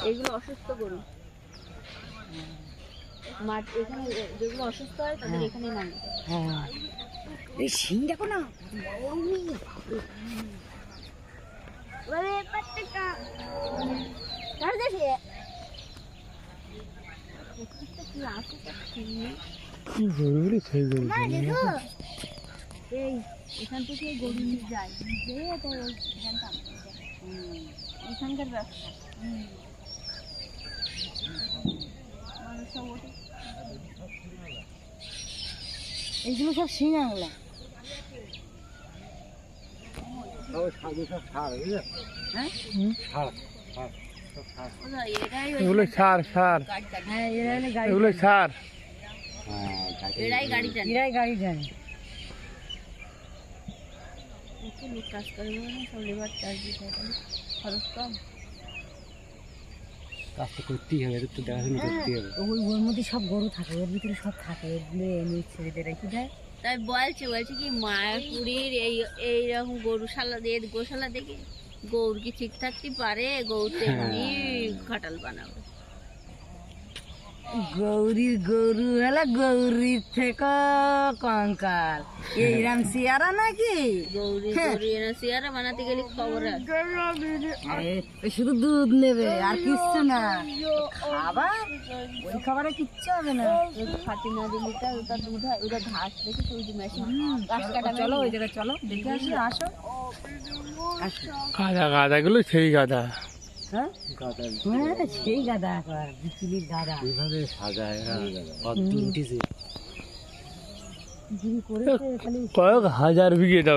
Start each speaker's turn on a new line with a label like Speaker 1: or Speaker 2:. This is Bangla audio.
Speaker 1: এইগুলো অসুস্থ গরু মাঠ এখানে যেগুলো অসুস্থ হয় তাদের এখানে নামে
Speaker 2: হ্যাঁ এই শিং দেখো না
Speaker 3: গরুগুলি খেয়ে গরু
Speaker 1: এই এখান থেকে গরু নিয়ে যায় ওই এখানকার ব্যবসা
Speaker 2: এইগুলো সব শিং আংলা হ্যাঁ?
Speaker 3: এগুলো সার সার
Speaker 2: হ্যাঁ গাড়ি
Speaker 3: এগুলো সার।
Speaker 1: এরাই গাড়ি টানে
Speaker 2: এরাই গাড়ি জানে
Speaker 1: কাজ করে সব লেবার চার্জ দিতে খরচ কম।
Speaker 3: কাজ তো করতেই হবে তো দেখাশোনা করতেই হবে।
Speaker 2: ওই ওর মধ্যে সব গরু থাকে ওর ভিতরে সব থাকে এনে ছেড়ে রেখে দেয়।
Speaker 1: তাই বলছে বলছে কি মায়াপুরীর এই এইরকম গরুশালা দিয়ে গোশালা দেখে গৌর কি ঠিক থাকতে পারে গৌর তেমনি খাটাল বানাবে।
Speaker 2: গৌরীর গরু হলো গৌরীর থেকে কঙ্কাল। এইরাম সিয়ারা নাকি?
Speaker 1: গৌরী গৌরী এরা চেয়ারা বানাতে গেলে খবর আছে।
Speaker 2: শুধু দুধ নেবে আর কিচ্ছু না। খাবার ওই খাবারে কিচ্ছু হবে না।
Speaker 1: খাতি না দিলে ওটা দুধ হয় ওটা ঘাস দেখে ওই যে মেশিন ঘাস কাটা
Speaker 2: চলো ওই জায়গায় চলো দেখে আসি আসো আসো।
Speaker 3: গাদা গাদাগুলো সেই গাদা।
Speaker 2: হ্যাঁ? হ্যাঁ, সেই গাদা। বিচুলির গাদা।
Speaker 3: এইভাবে সাজায় কত উঠেছে।
Speaker 2: যিনি করেছে খালি
Speaker 3: কয়েক হাজার বিঘে যাবে